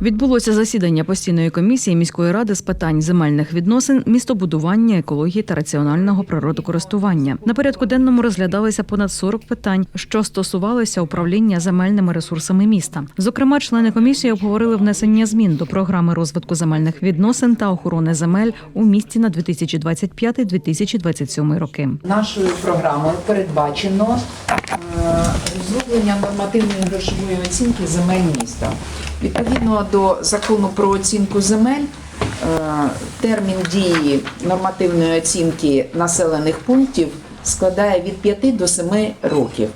Відбулося засідання постійної комісії міської ради з питань земельних відносин, містобудування, екології та раціонального природокористування. На порядку денному розглядалися понад 40 питань, що стосувалися управління земельними ресурсами міста. Зокрема, члени комісії обговорили внесення змін до програми розвитку земельних відносин та охорони земель у місті на 2025-2027 роки. Нашою програмою передбачено розроблення нормативної грошової оцінки земель міста. Відповідно до закону про оцінку земель, е, термін дії нормативної оцінки населених пунктів складає від 5 до 7 років.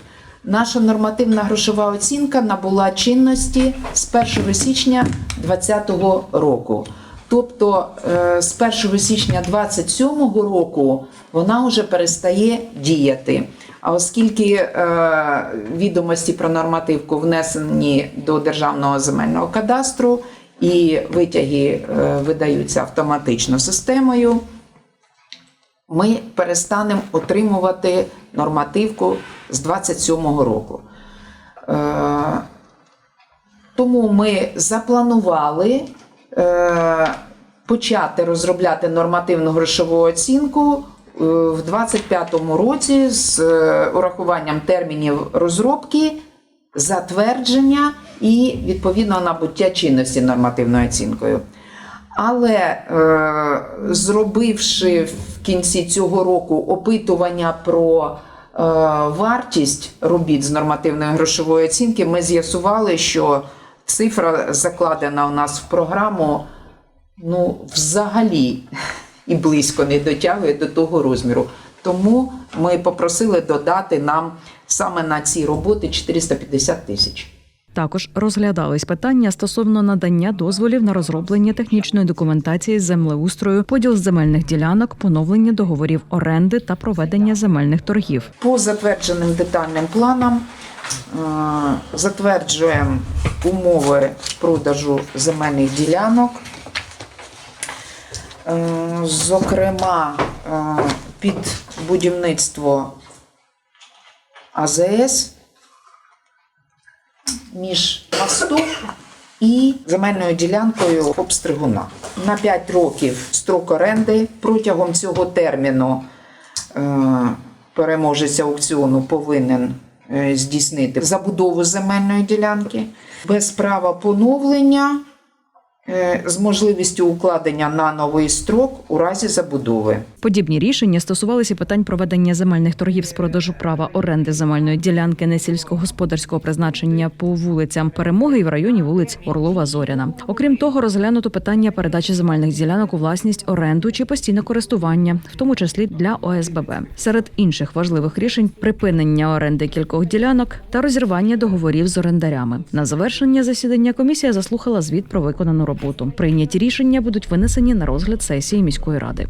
Наша нормативна грошова оцінка набула чинності з 1 січня 2020 року. Тобто е, з 1 січня 27 року вона вже перестає діяти. А оскільки е, відомості про нормативку внесені до Державного земельного кадастру і витяги е, видаються автоматично системою, ми перестанемо отримувати нормативку з 27 року. Е, тому ми запланували е, почати розробляти нормативну грошову оцінку в 2025 році з е, урахуванням термінів розробки, затвердження і відповідно набуття чинності нормативною оцінкою. Але е, зробивши в кінці цього року опитування про е, вартість робіт з нормативної грошової оцінки, ми з'ясували, що цифра закладена у нас в програму ну, взагалі і близько не дотягує до того розміру. Тому ми попросили додати нам саме на ці роботи 450 тисяч. Також розглядались питання стосовно надання дозволів на розроблення технічної документації з землеустрою, поділ земельних ділянок, поновлення договорів оренди та проведення земельних торгів. По затвердженим детальним планам е, затверджуємо умови продажу земельних ділянок. Е, Зокрема, е, під будівництво АЗС між мостом і земельною ділянкою обстригуна. На 5 років строк оренди протягом цього терміну е, переможець аукціону повинен здійснити забудову земельної ділянки без права поновлення з можливістю укладення на новий строк у разі забудови. Подібні рішення стосувалися питань проведення земельних торгів з продажу права оренди земельної ділянки несільськогосподарського призначення по вулицям Перемоги і в районі вулиць Орлова Зоряна. Окрім того, розглянуто питання передачі земельних ділянок у власність оренду чи постійне користування, в тому числі для ОСББ. Серед інших важливих рішень припинення оренди кількох ділянок та розірвання договорів з орендарями. На завершення засідання комісія заслухала звіт про виконану роботу. Прийняті рішення будуть винесені на розгляд сесії міської ради.